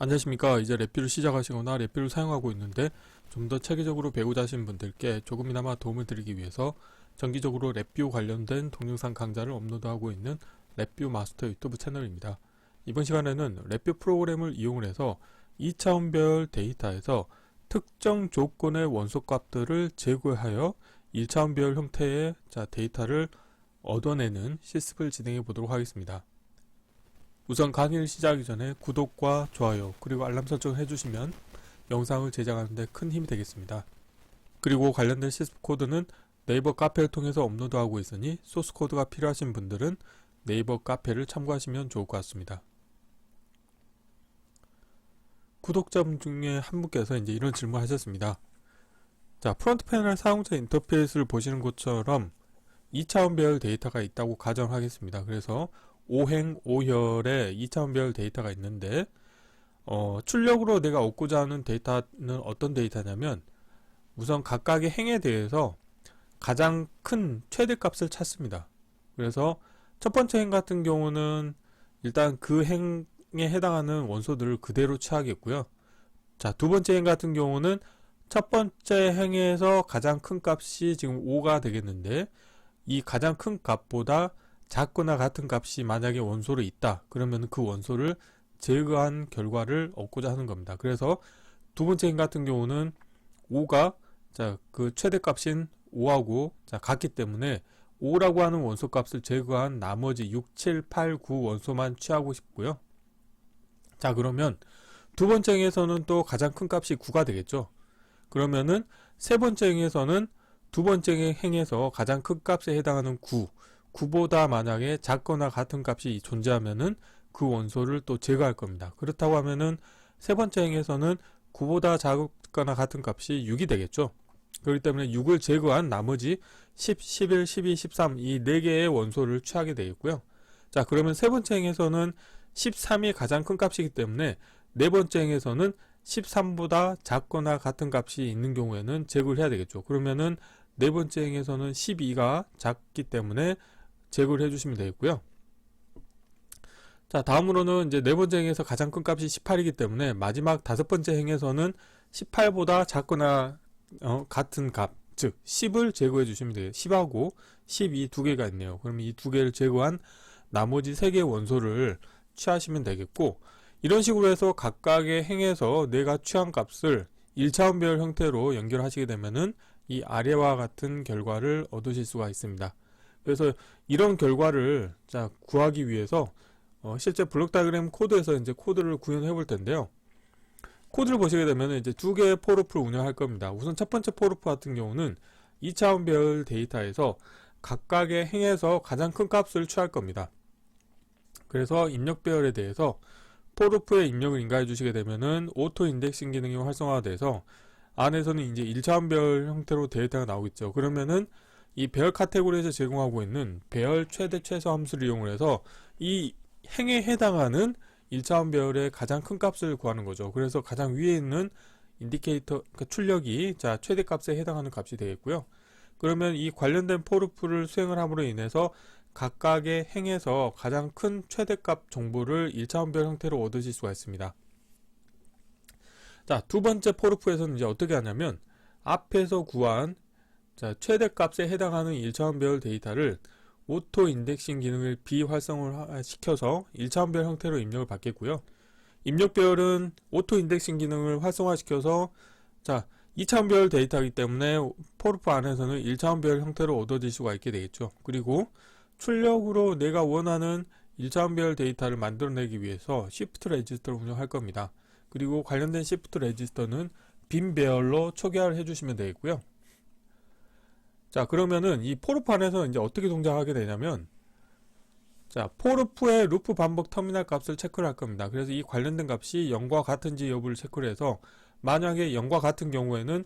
안녕하십니까. 이제 랩뷰를 시작하시거나 랩뷰를 사용하고 있는데 좀 더 체계적으로 배우자 하신 분들께 조금이나마 도움을 드리기 위해서 정기적으로 랩뷰 관련된 동영상 강좌를 업로드하고 있는 랩뷰 마스터 유튜브 채널입니다. 이번 시간에는 랩뷰 프로그램을 이용을 해서 2차원별 데이터에서 특정 조건의 원소값들을 제거하여 1차원별 형태의 자, 데이터를 얻어내는 실습을 진행해 보도록 하겠습니다. 우선 강의를 시작하기 전에 구독과 좋아요 그리고 알람 설정을 해주시면 영상을 제작하는데 큰 힘이 되겠습니다. 그리고 관련된 실습 코드는 네이버 카페를 통해서 업로드하고 있으니 소스 코드가 필요하신 분들은 네이버 카페를 참고하시면 좋을 것 같습니다. 구독자분 중에 한 분께서 이제 이런 질문을 하셨습니다. 자, 프론트 패널 사용자 인터페이스를 보시는 것처럼 2차원별 데이터가 있다고 가정하겠습니다. 그래서 5행 5혈의 2차원별 데이터가 있는데 어, 출력으로 내가 얻고자 하는 데이터는 어떤 데이터냐면 우선 각각의 행에 대해서 가장 큰 최대값을 찾습니다. 그래서 첫 번째 행 같은 경우는 일단 그 행에 해당하는 원소들을 그대로 취하겠고요. 자, 두 번째 행 같은 경우는 첫 번째 행에서 가장 큰 값이 지금 5가 되겠는데 이 가장 큰 값보다 작거나 같은 값이 만약에 원소로 있다. 그러면 그 원소를 제거한 결과를 얻고자 하는 겁니다. 그래서 두 번째 행 같은 경우는 5가 자, 그 최대값인 5하고 자, 같기 때문에 5라고 하는 원소 값을 제거한 나머지 6, 7, 8, 9 원소만 취하고 싶고요. 자, 그러면 두 번째 행에서는 또 가장 큰 값이 9가 되겠죠. 그러면은 세 번째 행에서는 두 번째 행에서 가장 큰 값에 해당하는 9, 9보다 만약에 작거나 같은 값이 존재하면은 그 원소를 또 제거할 겁니다. 그렇다고 하면은 세 번째 행에서는 9보다 작거나 같은 값이 6이 되겠죠. 그렇기 때문에 6을 제거한 나머지 10, 11, 12, 13 이 4개의 원소를 취하게 되겠고요. 자, 그러면 세 번째 행에서는 13이 가장 큰 값이기 때문에 네 번째 행에서는 13보다 작거나 같은 값이 있는 경우에는 제거를 해야 되겠죠. 그러면은 네 번째 행에서는 12가 작기 때문에 제거를 해주시면 되겠고요. 자, 다음으로는 이제 네 번째 행에서 가장 큰 값이 18이기 때문에 마지막 다섯 번째 행에서는 18보다 작거나 어, 같은 값, 즉 10을 제거해 주시면 돼요. 10하고 12 두 개가 있네요. 그러면 이 두 개를 제거한 나머지 세 개의 원소를 취하시면 되겠고 이런 식으로 해서 각각의 행에서 내가 취한 값을 1차원별 형태로 연결하시게 되면은 이 아래와 같은 결과를 얻으실 수가 있습니다. 그래서 이런 결과를 자 구하기 위해서 어, 실제 블록 다이그램 코드에서 이제 코드를 구현해 볼 텐데요. 코드를 보시게 되면 이제 두 개의 포르프를 운영할 겁니다. 우선 첫 번째 포르프 같은 경우는 2차원별 데이터에서 각각의 행에서 가장 큰 값을 취할 겁니다. 그래서 입력 배열에 대해서 포르프에 입력을 인가해 주시게 되면은 오토 인덱싱 기능이 활성화돼서 안에서는 이제 1차원별 형태로 데이터가 나오겠죠. 그러면은 이 배열 카테고리에서 제공하고 있는 배열 최대 최소 함수를 이용을 해서 이 행에 해당하는 1차원 배열의 가장 큰 값을 구하는 거죠. 그래서 가장 위에 있는 인디케이터, 그러니까 출력이 자 최대 값에 해당하는 값이 되겠고요. 그러면 이 관련된 포르프를 수행을 함으로 인해서 각각의 행에서 가장 큰 최대값 정보를 1차원별 형태로 얻으실 수가 있습니다. 자, 두 번째 포르프에서는 이제 어떻게 하냐면 앞에서 구한 자, 최대값에 해당하는 1차원별 데이터를 오토 인덱싱 기능을 비활성화 시켜서 1차원별 형태로 입력을 받겠고요. 입력 배열은 오토 인덱싱 기능을 활성화시켜서 자 2차원별 데이터이기 때문에 포르프 안에서는 1차원별 형태로 얻어질 수가 있게 되겠죠. 그리고 출력으로 내가 원하는 1차원별 데이터를 만들어내기 위해서 시프트 레지스터를 운영할 겁니다. 그리고 관련된 시프트 레지스터는 빈 배열로 초기화를 해주시면 되겠고요. 자 그러면은 이 포르프 안에서 이제 어떻게 동작하게 되냐면 자 포르프의 루프 반복 터미널 값을 체크를 할 겁니다. 그래서 이 관련된 값이 0과 같은지 여부를 체크를 해서 만약에 0과 같은 경우에는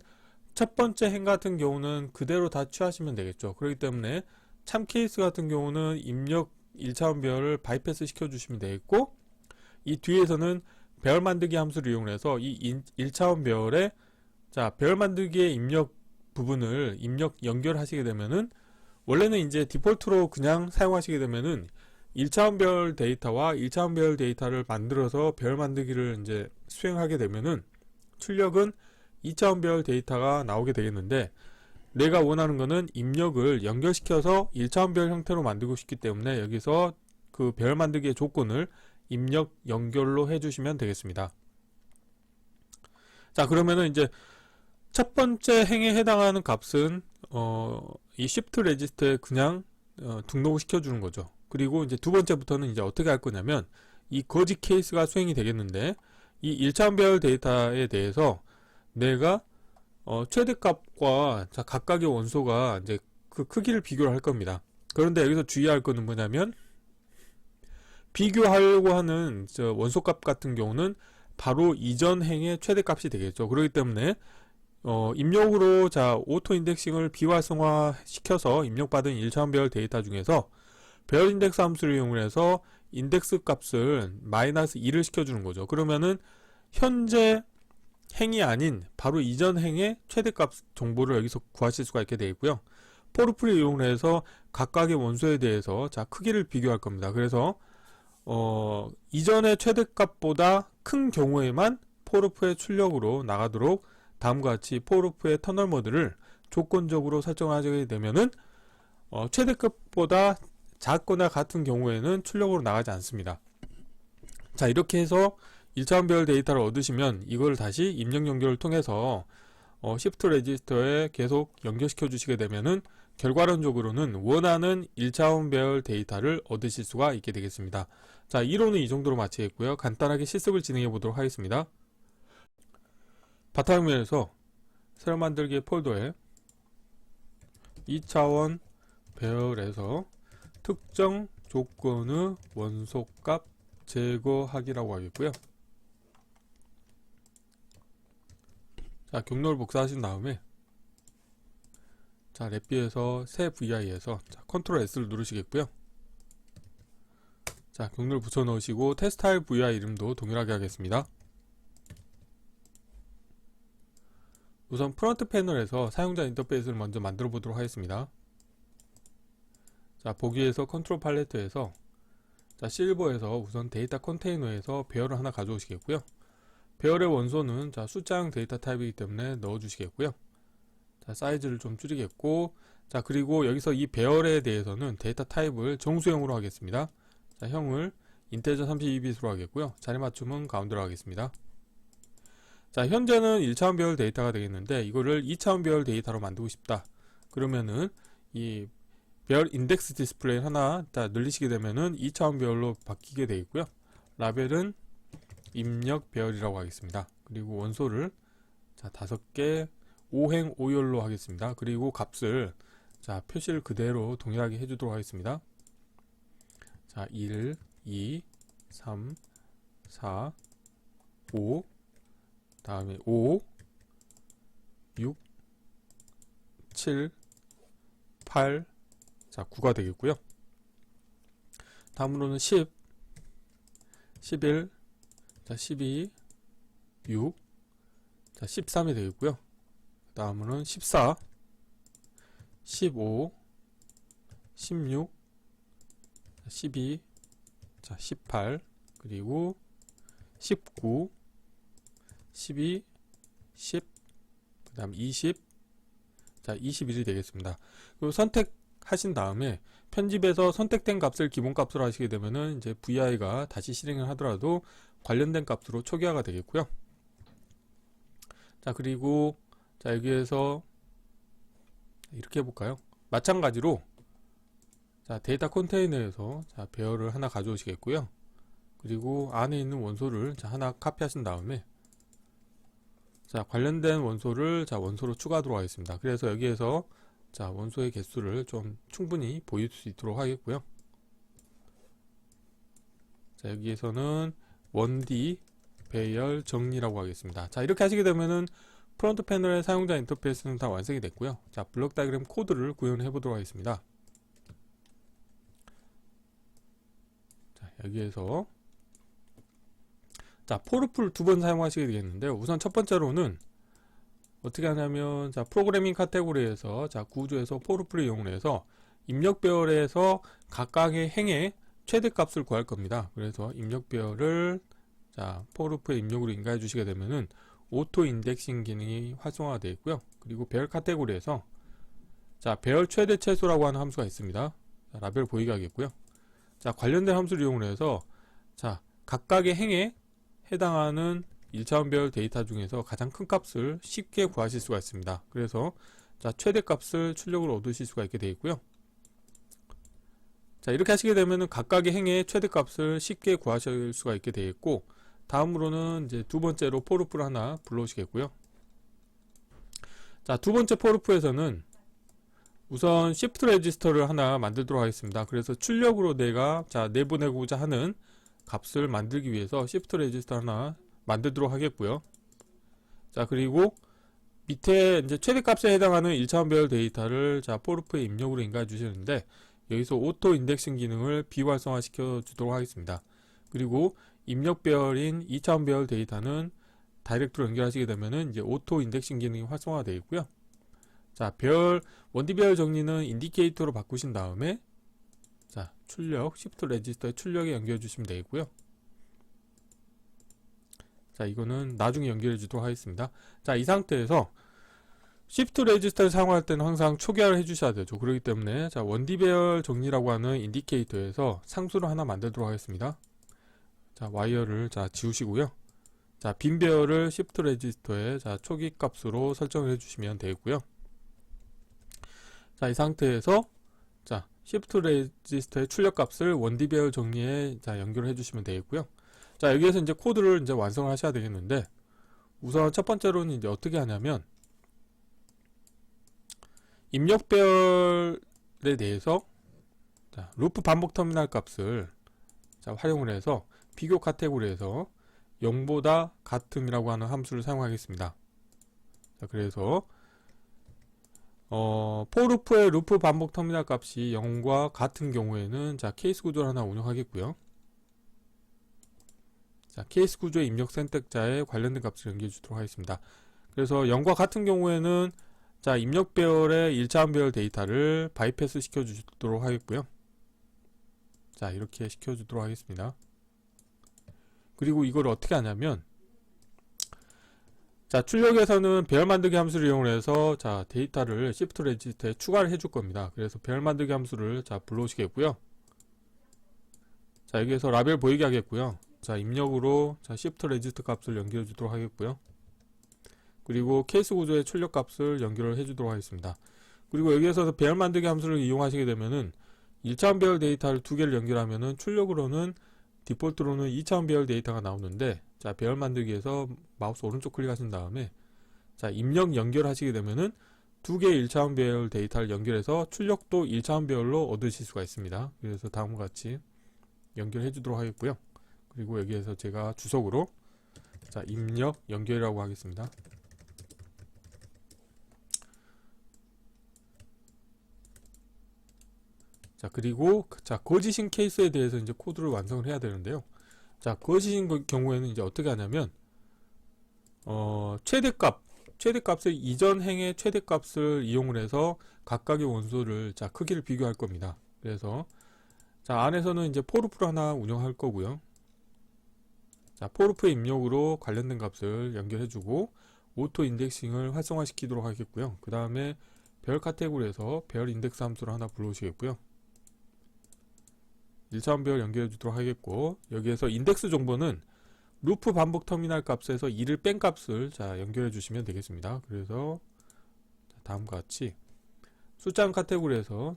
첫 번째 행 같은 경우는 그대로 다 취하시면 되겠죠. 그렇기 때문에 참 케이스 같은 경우는 입력 1차원 배열을 바이패스 시켜 주시면 되겠고 이 뒤에서는 배열 만들기 함수를 이용해서 이 1차원 배열에 자 배열 만들기의 입력 부분을 입력 연결하시게 되면은 원래는 이제 디폴트로 그냥 사용하시게 되면은 1차원 별 데이터와 1차원 별 데이터를 만들어서 별 만들기를 이제 수행하게 되면은 출력은 2차원 별 데이터가 나오게 되겠는데 내가 원하는 거는 입력을 연결시켜서 1차원 별 형태로 만들고 싶기 때문에 여기서 그 별 만들기의 조건을 입력 연결로 해주시면 되겠습니다. 자 그러면은 이제 첫 번째 행에 해당하는 값은 어, 이 shift 레지스터에 그냥 어, 등록을 시켜주는 거죠. 그리고 이제 두 번째부터는 이제 어떻게 할 거냐면 이 거짓 케이스가 수행이 되겠는데 이 1차원별 데이터에 대해서 내가 어, 최대값과 자, 각각의 원소가 이제 그 크기를 비교를 할 겁니다. 그런데 여기서 주의할 거는 뭐냐면 비교하려고 하는 저 원소값 같은 경우는 바로 이전 행의 최대값이 되겠죠. 그렇기 때문에 어, 입력으로 자 오토 인덱싱을 비활성화 시켜서 입력받은 1차원별 데이터 중에서 별 인덱스 함수를 이용해서 인덱스 값을 마이너스 2를 시켜주는 거죠. 그러면은 현재 행이 아닌 바로 이전 행의 최대값 정보를 여기서 구하실 수가 있게 되어 있고요. 포르프를 이용해서 각각의 원소에 대해서 자 크기를 비교할 겁니다. 그래서 어, 이전의 최대값보다 큰 경우에만 포르프의 출력으로 나가도록 다음과 같이 포르프의 터널 모드를 조건적으로 설정하게 되면은 어, 최대값보다 작거나 같은 경우에는 출력으로 나가지 않습니다. 자 이렇게 해서 1차원별 데이터를 얻으시면 이걸 다시 입력 연결을 통해서 어, 시프트 레지스터에 계속 연결시켜 주시게 되면은 결과론적으로는 원하는 1차원별 데이터를 얻으실 수가 있게 되겠습니다. 자 이론은 이 정도로 마치겠고요. 간단하게 실습을 진행해 보도록 하겠습니다. 바탕화면에서 새로 만들기 폴더에 2차원 배열에서 특정 조건의 원소값 제거하기라고 하겠고요. 자, 경로를 복사하신 다음에 자, 랩비에서 새 VI에서 자, 컨트롤 S를 누르시겠고요. 자, 경로를 붙여 넣으시고 테스타일 VI 이름도 동일하게 하겠습니다. 우선 프론트 패널에서 사용자 인터페이스를 먼저 만들어 보도록 하겠습니다. 자, 보기에서 컨트롤 팔레트에서 자, 실버에서 우선 데이터 컨테이너에서 배열을 하나 가져오시겠고요. 배열의 원소는 자, 숫자형 데이터 타입이기 때문에 넣어 주시겠고요. 자, 사이즈를 좀 줄이겠고 자, 그리고 여기서 이 배열에 대해서는 데이터 타입을 정수형으로 하겠습니다. 자, 형을 인테저 32bit으로 하겠고요. 자리 맞춤은 가운데로 하겠습니다. 자, 현재는 1차원 배열 데이터가 되겠는데 이거를 2차원 배열 데이터로 만들고 싶다. 그러면은 이 배열 인덱스 디스플레이 하나 자, 늘리시게 되면은 2차원 배열로 바뀌게 되어 있고요. 라벨은 입력 배열이라고 하겠습니다. 그리고 원소를 자, 다섯 개 5행 5열로 하겠습니다. 그리고 값을 자, 표시를 그대로 동일하게 해 주도록 하겠습니다. 자, 1, 2, 3, 4, 5 다음에 5 6 7 8 자, 9가 되겠고요. 다음으로는 10 11 자, 12 6 자, 13이 되겠고요. 다음으로는 14 15 16 12 자, 18 그리고 19 12 10 그 다음 20 자, 21이 되겠습니다. 그리고 선택하신 다음에 편집에서 선택된 값을 기본값으로 하시게 되면은 이제 VI가 다시 실행을 하더라도 관련된 값으로 초기화가 되겠고요. 자, 그리고 자, 여기에서 이렇게 해볼까요? 마찬가지로 자, 데이터 컨테이너에서 자, 배열을 하나 가져오시겠고요. 그리고 안에 있는 원소를 자, 하나 카피하신 다음에 자, 관련된 원소를 자, 원소로 추가하도록 하겠습니다. 그래서 여기에서 자, 원소의 개수를 좀 충분히 보일 수 있도록 하겠고요. 자, 여기에서는 원디 배열 정리라고 하겠습니다. 자, 이렇게 하시게 되면은 프론트 패널의 사용자 인터페이스는 다 완성이 됐고요. 자, 블록 다이그램 코드를 구현해 보도록 하겠습니다. 자, 여기에서 자, 포르풀 두 번 사용하시게 되겠는데 우선 첫 번째로는 어떻게 하냐면 자, 프로그래밍 카테고리에서 자, 구조에서 포르풀을 이용해서 입력 배열에서 각각의 행에 최대값을 구할 겁니다. 그래서 입력별을 자 포르프의 입력으로 인가해 주시게 되면은 오토 인덱싱 기능이 활성화되어 있고요. 그리고 별 카테고리에서 자 배열 최대 최소라고 하는 함수가 있습니다. 자, 라벨 보이게 하겠고요. 자 관련된 함수를 이용해서 자 각각의 행에 해당하는 1차원별 데이터 중에서 가장 큰 값을 쉽게 구하실 수가 있습니다. 그래서 자 최대 값을 출력으로 얻으실 수가 있게 되어 있고요. 자 이렇게 하시게 되면은 각각의 행의 최대 값을 쉽게 구하실 수가 있게 되어 있고 다음으로는 이제 두 번째로 포르프를 하나 불러오시겠고요. 자 두 번째 포르프에서는 우선 시프트 레지스터를 하나 만들도록 하겠습니다. 그래서 출력으로 내가 자 내보내고자 하는 값을 만들기 위해서 시프트 레지스터 하나 만들도록 하겠고요. 자 그리고 밑에 이제 최대값에 해당하는 1차원별 데이터를 자 포르프에 입력으로 인가해 주시는데 여기서 오토 인덱싱 기능을 비활성화 시켜 주도록 하겠습니다. 그리고 입력별인 2차원별 데이터는 다이렉트로 연결하시게 되면은 이제 오토 인덱싱 기능이 활성화되어 있고요. 자, 별 원디별 정리는 인디케이터로 바꾸신 다음에 자, 출력 시프트 레지스터에 출력에 연결해 주시면 되겠고요. 자, 이거는 나중에 연결해 주도록 하겠습니다. 자, 이 상태에서 시프트 레지스터를 사용할 때는 항상 초기화를 해주셔야 되죠. 그렇기 때문에 자 원디배열 정리라고 하는 인디케이터에서 상수를 하나 만들도록 하겠습니다. 자 와이어를 자 지우시고요. 자빈 배열을 시프트 레지스터에 자 초기 값으로 설정을 해주시면 되겠고요. 자 이 상태에서 자 시프트 레지스터의 출력 값을 원디 배열 정리에 자 연결을 해주시면 되겠고요. 자 여기에서 이제 코드를 이제 완성을 하셔야 되겠는데 우선 첫 번째로는 이제 어떻게 하냐면 입력별에 대해서 자, 루프 반복 터미널 값을 자, 활용을 해서 비교 카테고리에서 0보다 같음이라고 하는 함수를 사용하겠습니다. 자, 그래서 어, 포루프의 루프 반복 터미널 값이 0과 같은 경우에는 자, 케이스 구조를 하나 운영하겠고요. 자, 케이스 구조의 입력 선택자에 관련된 값을 연결해 주도록 하겠습니다. 그래서 0과 같은 경우에는 자, 입력 배열의 1차원별 데이터를 바이패스 시켜 주도록 하겠고요. 자, 이렇게 시켜 주도록 하겠습니다. 그리고 이걸 어떻게 하냐면 자, 출력에서는 배열 만들기 함수를 이용해서 자, 데이터를 시프트 레지스터에 추가를 해줄 겁니다. 그래서 배열 만들기 함수를 자, 불러오시겠고요. 자, 여기에서 라벨 보이게 하겠고요. 자, 입력으로 자, 시프트 레지스터 값을 연결해 주도록 하겠고요. 그리고 케이스 구조의 출력 값을 연결을 해 주도록 하겠습니다. 그리고 여기에서 배열 만들기 함수를 이용하시게 되면은 1차원 배열 데이터를 두 개를 연결하면은 출력으로는 디폴트로는 2차원 배열 데이터가 나오는데 자 배열 만들기에서 마우스 오른쪽 클릭하신 다음에 자 입력 연결하시게 되면은 두 개의 1차원 배열 데이터를 연결해서 출력도 1차원 배열로 얻으실 수가 있습니다. 그래서 다음과 같이 연결해 주도록 하겠고요. 그리고 여기에서 제가 주석으로 자 입력 연결이라고 하겠습니다. 자 그리고 그- 자 거짓인 케이스에 대해서 이제 코드를 완성을 해야 되는데요. 자 거짓인 거- 경우에는 이제 어떻게 하냐면 어 최대값 최대값의 이전 행의 최대값을 이용을 해서 각각의 원소를 자 크기를 비교할 겁니다. 그래서 자 안에서는 이제 포르프를 하나 운영할 거고요. 자 포르프의 입력으로 관련된 값을 연결해 주고 오토 인덱싱을 활성화시키도록 하겠고요. 그 다음에 별 카테고리에서 별 인덱스 함수를 하나 불러오시겠고요. 1차원별 연결해 주도록 하겠고 여기에서 인덱스 정보는 루프 반복 터미널 값에서 2를 뺀 값을 자 연결해 주시면 되겠습니다. 그래서 자, 다음과 같이 숫장 카테고리에서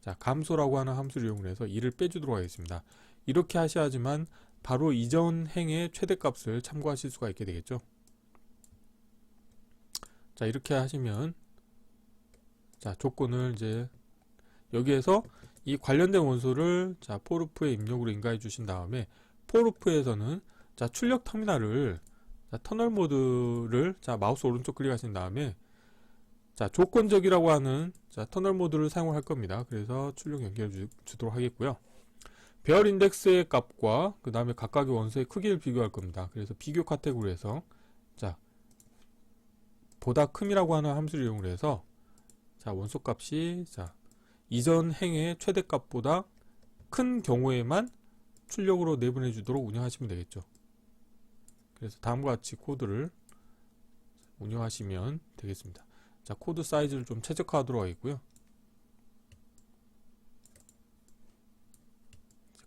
자 감소라고 하는 함수를 이용해서 2를 빼주도록 하겠습니다. 이렇게 하셔야지만 바로 이전 행의 최대값을 참고하실 수가 있게 되겠죠. 자 이렇게 하시면 자 조건을 이제 여기에서 이 관련된 원소를 자 포르프에 입력으로 인가해 주신 다음에 포르프에서는 자 출력 터미널을 자 터널 모드를 자 마우스 오른쪽 클릭하신 다음에 자 조건적이라고 하는 자 터널 모드를 사용을 할 겁니다. 그래서 출력 연결해 주, 주도록 하겠고요. 별 인덱스의 값과 그 다음에 각각의 원소의 크기를 비교할 겁니다. 그래서 비교 카테고리에서 자 보다 큼이라고 하는 함수를 이용해서 자 원소 값이 자 이전 행의 최대값보다 큰 경우에만 출력으로 내보내 주도록 운영하시면 되겠죠. 그래서 다음과 같이 코드를 운영하시면 되겠습니다. 자, 코드 사이즈를 좀 최적화 하도록 하겠고요.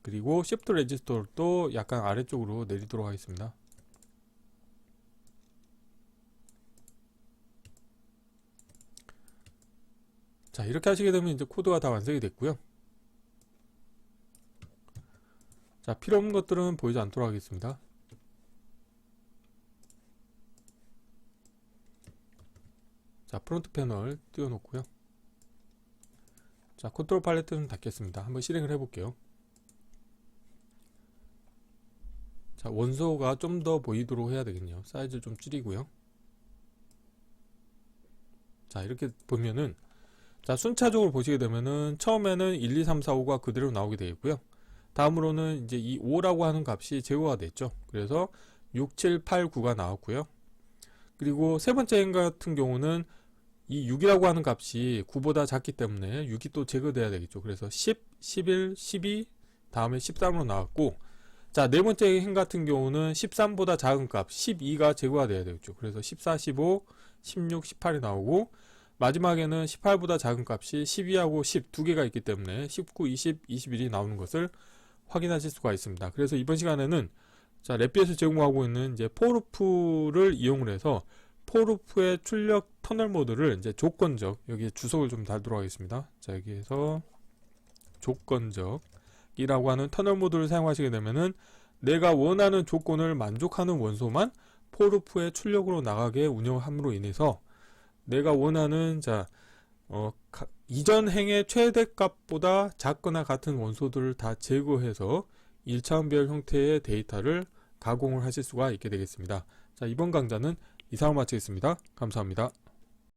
그리고 Shift 레지스터를 또 약간 아래쪽으로 내리도록 하겠습니다. 자, 이렇게 하시게 되면 이제 코드가 다 완성이 됐고요. 자, 필요 없는 것들은 보이지 않도록 하겠습니다. 자, 프론트 패널 띄워놓고요. 자, 컨트롤 팔레트 는 닫겠습니다. 한번 실행을 해볼게요. 자, 원소가 좀 더 보이도록 해야 되겠네요. 사이즈를 좀 줄이고요. 자, 이렇게 보면은 자, 순차적으로 보시게 되면은 처음에는 1, 2, 3, 4, 5가 그대로 나오게 되겠고요. 다음으로는 이제 이 5라고 하는 값이 제거가 됐죠. 그래서 6, 7, 8, 9가 나왔고요. 그리고 세 번째 행 같은 경우는 이 6이라고 하는 값이 9보다 작기 때문에 6이 또 제거돼야 되겠죠. 그래서 10, 11, 12, 다음에 13으로 나왔고, 자, 네 번째 행 같은 경우는 13보다 작은 값, 12가 제거가 돼야 되겠죠. 그래서 14, 15, 16, 18이 나오고, 마지막에는 18보다 작은 값이 12하고 10 두 개가 있기 때문에 19, 20, 21이 나오는 것을 확인하실 수가 있습니다. 그래서 이번 시간에는 자, 랩비에서 제공하고 있는 이제 포루프를 이용을 해서 포루프의 출력 터널 모드를 이제 조건적 여기 주석을 좀 달도록 하겠습니다. 자, 여기에서 조건적이라고 하는 터널 모드를 사용하시게 되면은 내가 원하는 조건을 만족하는 원소만 포루프의 출력으로 나가게 운영함으로 인해서 내가 원하는 자 어, 가- 이전 행의 최대 값보다 작거나 같은 원소들을 다 제거해서 1차원별 형태의 데이터를 가공을 하실 수가 있게 되겠습니다. 자, 이번 강좌는 이상으로 마치겠습니다. 감사합니다.